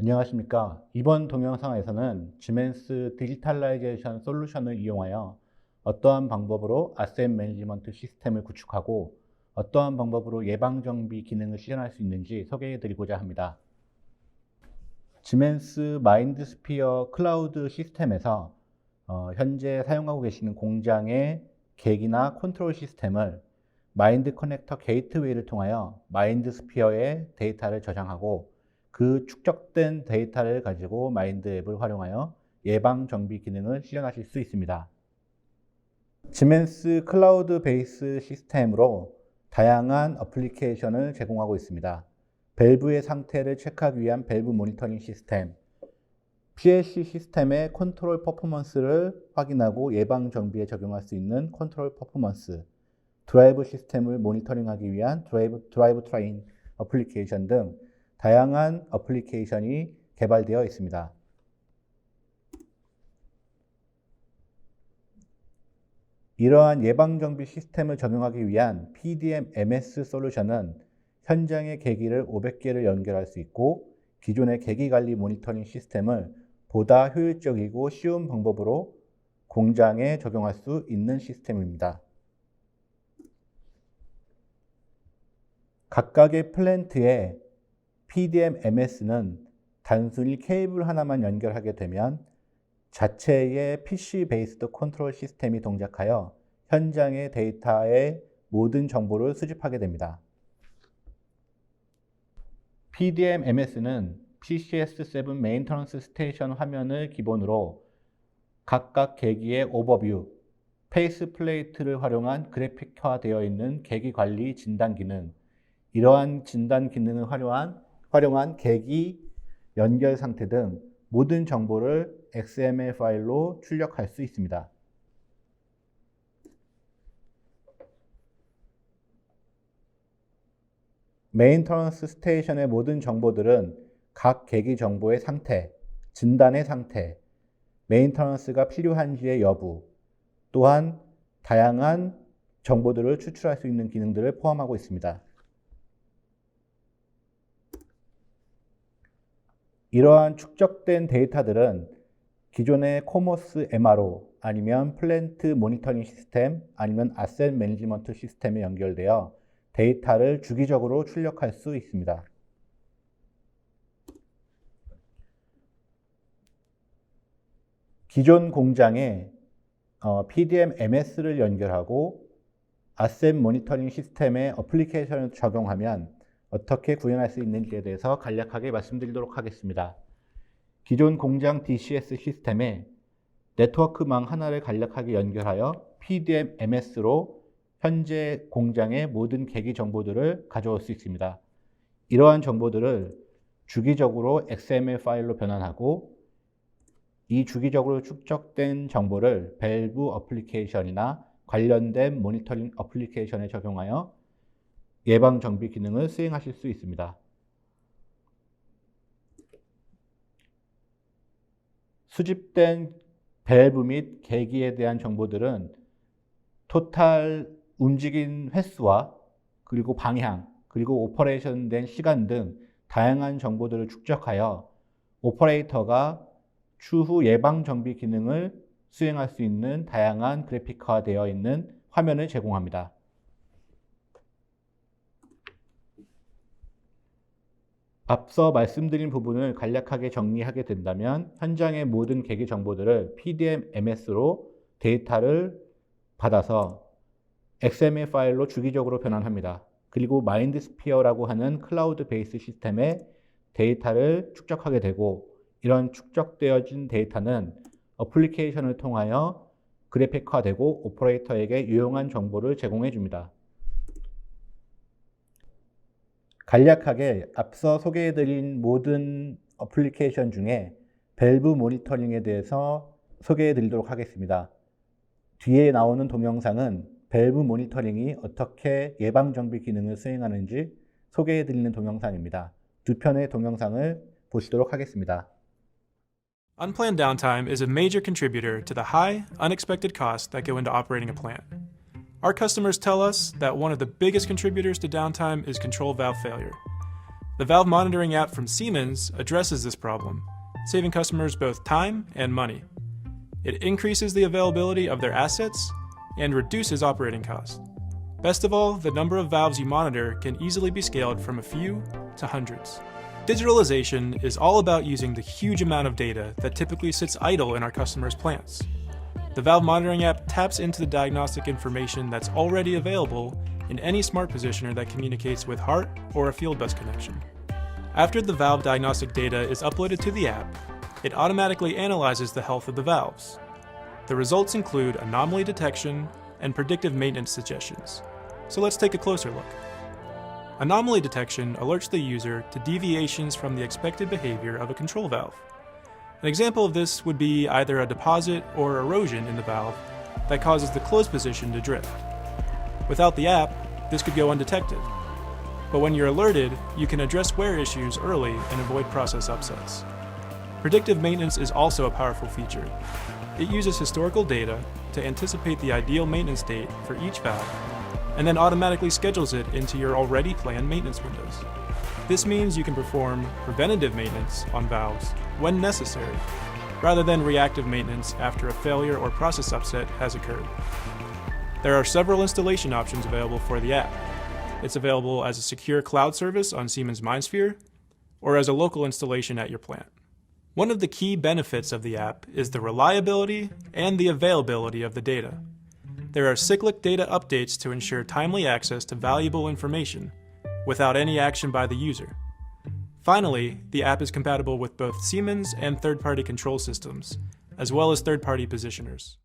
안녕하십니까. 이번 동영상에서는 지멘스 디지탈라이제이션 솔루션을 이용하여 어떠한 방법으로 아셈 매니지먼트 시스템을 구축하고 어떠한 방법으로 예방정비 기능을 실현할 수 있는지 소개해 드리고자 합니다. 지멘스 마인드스피어 클라우드 시스템에서 어, 현재 사용하고 계시는 공장의 계기나 컨트롤 시스템을 마인드 커넥터 게이트웨이를 통하여 마인드스피어에 데이터를 저장하고 그 축적된 데이터를 가지고 마인드 앱을 활용하여 예방 정비 기능을 실현하실 수 있습니다. 지멘스 클라우드 베이스 시스템으로 다양한 어플리케이션을 제공하고 있습니다. 밸브의 상태를 체크하기 위한 밸브 모니터링 시스템, PLC 시스템의 컨트롤 퍼포먼스를 확인하고 예방 정비에 적용할 수 있는 컨트롤 퍼포먼스, 드라이브 시스템을 모니터링하기 위한 드라이브, 드라이브 트레인 어플리케이션 등 다양한 어플리케이션이 개발되어 있습니다. 이러한 예방정비 시스템을 적용하기 위한 PDM MS 솔루션은 현장의 계기를 500개를 연결할 수 있고 기존의 계기 관리 모니터링 시스템을 보다 효율적이고 쉬운 방법으로 공장에 적용할 수 있는 시스템입니다. 각각의 플랜트에 PDM MS는 단순히 케이블 하나만 연결하게 되면 자체의 PC 베이스드 컨트롤 시스템이 동작하여 현장의 데이터의 모든 정보를 수집하게 됩니다. PDM MS는 PCS7 메인터넌스 스테이션 화면을 기본으로 각각 계기의 오버뷰, 페이스 플레이트를 활용한 그래픽화되어 있는 계기 관리 진단 기능, 이러한 진단 기능을 활용한, 활용한 계기 연결 상태 등 모든 정보를 XML 파일로 출력할 수 있습니다. 메인터넌스 스테이션의 모든 정보들은 각 계기 정보의 상태, 진단의 상태, 메인터넌스가 필요한지의 여부, 또한 다양한 정보들을 추출할 수 있는 기능들을 포함하고 있습니다. 이러한 축적된 데이터들은 기존의 코모스 MRO 아니면 플랜트 모니터링 시스템 아니면 아셋 매니지먼트 시스템에 연결되어 데이터를 주기적으로 출력할 수 있습니다. 기존 공장에 어, PDM MS를 연결하고 아셋 모니터링 시스템의 어플리케이션을 적용하면 어떻게 구현할 수 있는지에 대해서 간략하게 말씀드리도록 하겠습니다. 기존 공장 DCS 시스템에 네트워크망 하나를 간략하게 연결하여 PDM MS로 현재 공장의 모든 계기 정보들을 가져올 수 있습니다. 이러한 정보들을 주기적으로 XML 파일로 변환하고 이 주기적으로 축적된 정보를 밸브 어플리케이션이나 관련된 모니터링 어플리케이션에 적용하여 예방 정비 기능을 수행하실 수 있습니다. 수집된 밸브 및 계기에 대한 정보들은 토탈 움직인 횟수와 그리고 방향 그리고 오퍼레이션 된 시간 등 다양한 정보들을 축적하여 오퍼레이터가 추후 예방 정비 기능을 수행할 수 있는 다양한 그래픽화되어 있는 화면을 제공합니다. 앞서 말씀드린 부분을 간략하게 정리하게 된다면 현장의 모든 계기 정보들을 PDM MS로 데이터를 받아서 XML 파일로 주기적으로 변환합니다. 그리고 마인드스피어라고 하는 클라우드 베이스 시스템에 데이터를 축적하게 되고 이런 축적되어진 데이터는 어플리케이션을 통하여 그래픽화되고 오퍼레이터에게 유용한 정보를 제공해 줍니다. 간략하게 앞서 소개해드린 모든 어플리케이션 중에 밸브 모니터링에 대해서 소개해드리도록 하겠습니다. 뒤에 나오는 동영상은 밸브 모니터링이 어떻게 예방정비 기능을 수행하는지 소개해드리는 동영상입니다. 두 편의 동영상을 보시도록 하겠습니다. Unplanned downtime is a major contributor to the high, unexpected costs that go into operating a plant. Our customers tell us that one of the biggest contributors to downtime is control valve failure. The valve monitoring app from Siemens addresses this problem, saving customers both time and money. It increases the availability of their assets and reduces operating costs. Best of all, the number of valves you monitor can easily be scaled from a few to hundreds. Digitalization is all about using the huge amount of data that typically sits idle in our customers' plants. The valve monitoring app taps into the diagnostic information that's already available in any smart positioner that communicates with HART or a field bus connection. After the valve diagnostic data is uploaded to the app, it automatically analyzes the health of the valves. The results include anomaly detection and predictive maintenance suggestions. So let's take a closer look. Anomaly detection alerts the user to deviations from the expected behavior of a control valve. An example of this would be either a deposit or erosion in the valve that causes the closed position to drift. Without the app, this could go undetected. But when you're alerted, you can address wear issues early and avoid process upsets. Predictive maintenance is also a powerful feature. It uses historical data to anticipate the ideal maintenance date for each valve and then automatically schedules it into your already planned maintenance windows. This means you can perform preventative maintenance on valves when necessary, rather than reactive maintenance after a failure or process upset has occurred. There are several installation options available for the app. It's available as a secure cloud service on Siemens MindSphere or as a local installation at your plant. One of the key benefits of the app is the reliability and the availability of the data. There are cyclic data updates to ensure timely access to valuable information without any action by the user. Finally, the app is compatible with both Siemens and third party control systems, as well as third party positioners.